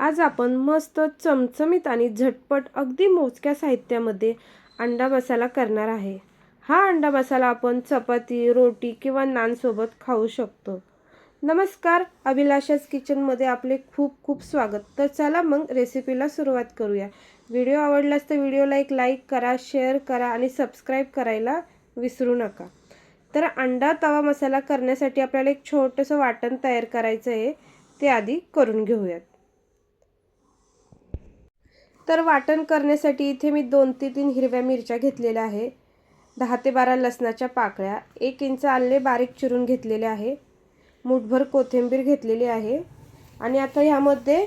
आज आपण मस्त चमचमीत आणि झटपट अगदी मोजक्या साहित्यामध्ये अंडा मसाला करणार आहे. हा अंडा मसाला आपण चपाती रोटी किंवा नानसोबत खाऊ शकतो. नमस्कार अभिलाषाच किचनमध्ये आपले खूप खूप स्वागत. तर चला मग रेसिपीला सुरुवात करूया. व्हिडिओ आवडलास तर व्हिडिओला एक लाईक करा शेअर करा आणि सबस्क्राईब करायला विसरू नका. तर अंडा तवा मसाला करण्यासाठी आपल्याला एक छोटंसं वाटण तयार करायचं आहे ते आधी करून घेऊयात. तर वाटण करण्यासाठी इथे मी दोन ते तीन हिरव्या मिरच्या घेतलेल्या आहे. दहा ते बारा लसणाच्या पाकळ्या एक इंच आले बारीक चिरून घेतलेले आहे. मुठभर कोथिंबीर घेतलेली आहे. आणि आता ह्यामध्ये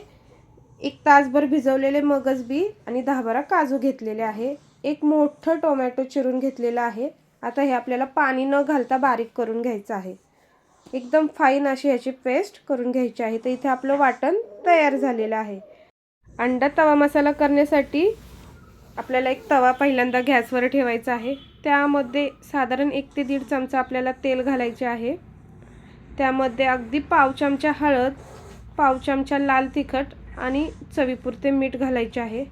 एक तासभर भिजवलेले मगज बी आणि दहा बारा काजू घेतलेले आहे. एक मोठं टोमॅटो चिरून घेतलेलं आहे. आता हे आपल्याला पाणी न घालता बारीक करून घ्यायचं आहे. एकदम फाईन अशी ह्याची पेस्ट करून घ्यायची आहे. तर इथे आपलं वाटण तयार झालेलं आहे. अंडा तवा मसाला करण्यासाठी आपल्याला एक तवा पहिल्यांदा गॅसवर ठेवायचा आहे. त्यामध्ये साधारण एक ते दीड चमचा आपल्याला तेल घालायचे आहे. त्यामध्ये अगदी पाव चमचा हळद पाव चमचा लाल तिखट आणि चवीपुरते मीठ घालायचे आहे.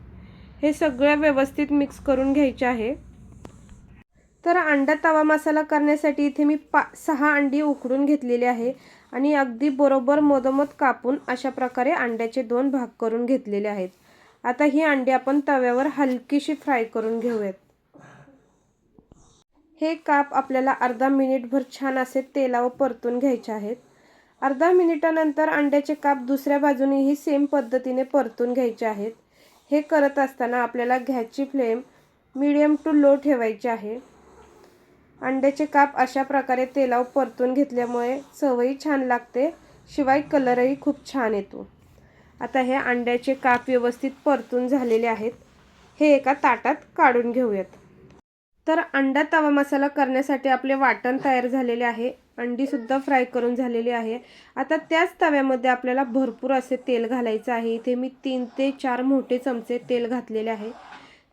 हे सगळं व्यवस्थित मिक्स करून घ्यायचे आहे. तर अंडा तवा मसाला करण्यासाठी इथे मी पा सहा अंडी उकडून घेतलेली आहे. आणि अगदी बरोबर मधोमध कापून अशा प्रकारे अंड्याचे दोन भाग करून घेतलेले आहेत. आता ही अंडी आपण तव्यावर हलकीशी फ्राय करून घेऊयात. हे काप आपल्याला अर्धा मिनिटभर छान असे तेलावर परतून घ्यायचे आहेत. अर्धा मिनिटानंतर अंड्याचे काप दुसऱ्या बाजूनेही सेम पद्धतीने परतून घ्यायचे आहेत. हे करत असताना आपल्याला गॅसची फ्लेम मिडियम टू लो ठेवायची आहे. अंड्याचे काप अशा प्रकारे तेलावर परतून घेतल्यामुळे चवही छान लागते. शिवाय कलरही खूप छान येतो. आता हे अंड्याचे काप व्यवस्थित परतून झालेले आहेत. हे एका ताटात काढून घेऊयात. तर अंडा तवा मसाला करण्यासाठी आपले वाटण तयार झालेले आहे. अंडीसुद्धा फ्राय करून झालेली आहे. आता त्याच तव्यामध्ये आपल्याला भरपूर असे तेल घालायचं आहे. इथे मी तीन ते चार मोठे चमचे तेल घातलेले आहे.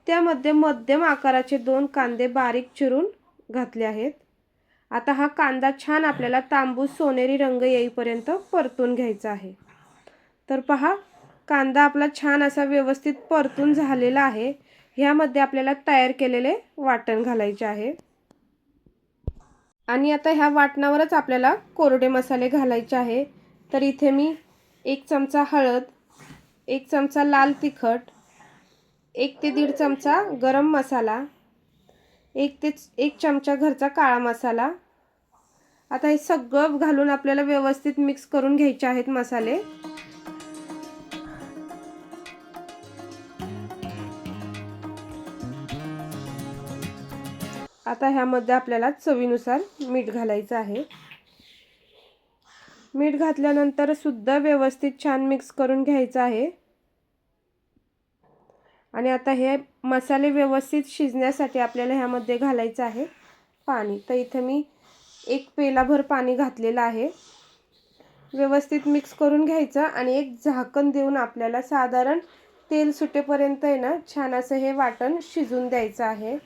त्यामध्ये मध्यम आकाराचे दोन कांदे बारीक चिरून घातले आहेत. आता हा कांदा छान आपल्याला तांबूस सोनेरी रंग येईपर्यंत परतून घ्यायचा आहे. तर पहा कांदा आपला छान असा व्यवस्थित परतून झालेला आहे. ह्यामध्ये आपल्याला तयार केलेले वाटण घालायचे आहे. आणि आता ह्या वाटणावरच आपल्याला कोरडे मसाले घालायचे आहे. तर इथे मी एक चमचा हळद एक चमचा लाल तिखट एक ते दीड चमचा गरम मसाला एक ते एक चमचा घरचा काळा मसाला. आता हे सगळं घालून आपल्याला व्यवस्थित मिक्स करून घ्यायचे आहेत मसाले. आता ह्यामध्ये आपल्याला चवीनुसार मीठ घालायचं आहे. मीठ घातल्यानंतर सुद्धा व्यवस्थित छान मिक्स करून घ्यायचं आहे. आणि आता हे मसाले व्यवस्थित शिजण्यासाठी आपल्याला ह्यामध्ये घालायचं आहे पाणी. तर इथं मी एक पेलाभर पाणी घातलेलं आहे. व्यवस्थित मिक्स करून घ्यायचं आणि एक झाकण देऊन आपल्याला साधारण तेल सुटेपर्यंत आहे ना छान असं हे वाटण शिजून द्यायचं आहे.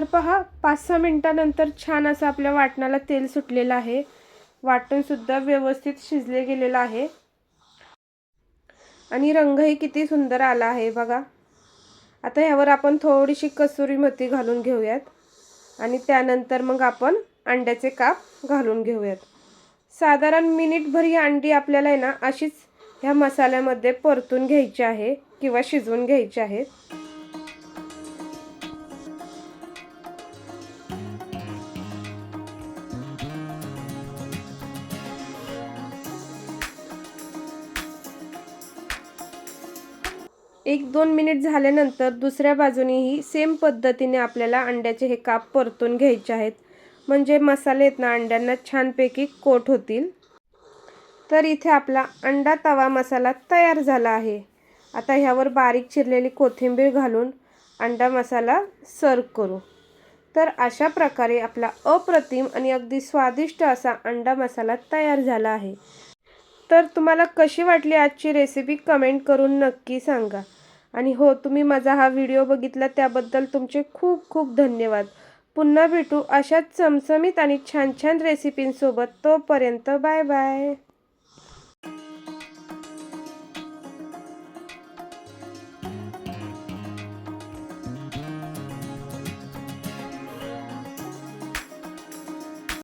तर पहा पाच सहा मिनटानंतर छान असं आपल्या वाटणाला तेल सुटलेलं आहे. वाटणसुद्धा व्यवस्थित शिजले गेलेलं आहे. आणि रंगही किती सुंदर आला आहे बघा. आता ह्यावर आपण थोडीशी कसुरी मेथी घालून घेऊयात. आणि त्यानंतर मग आपण अंड्याचे काप घालून घेऊयात. साधारण मिनिटभर ही अंडी आपल्याला आहे ना अशीच ह्या मसाल्यामध्ये परतून घ्यायची आहे किंवा शिजवून घ्यायची आहेत एक दोन मिनिट झाल्यानंतर दुसऱ्या बाजूनेही सेम पद्धतीने आपल्याला अंड्याचे हे काप परतून घ्यायचे आहेत. म्हणजे मसाले आहेत ना अंड्यांना छानपैकी कोट होतील. तर इथे आपला अंडा तवा मसाला तयार झाला आहे. आता ह्यावर बारीक चिरलेली कोथिंबीर घालून अंडा मसाला सर्व करू. तर अशा प्रकारे आपला अप्रतिम आणि अगदी स्वादिष्ट असा अंडा मसाला तयार झाला आहे. तर तुम्हाला कशी वाटली आजची रेसिपी कमेंट करून नक्की सांगा. आणि हो तुम्ही माझा हा व्हिडिओ बघितला त्याबद्दल तुमचे खूप खूप धन्यवाद. पुन्हा भेटू अशाच चमचमीत आणि छान छान रेसिपींसोबत तोपर्यंत बाय बाय.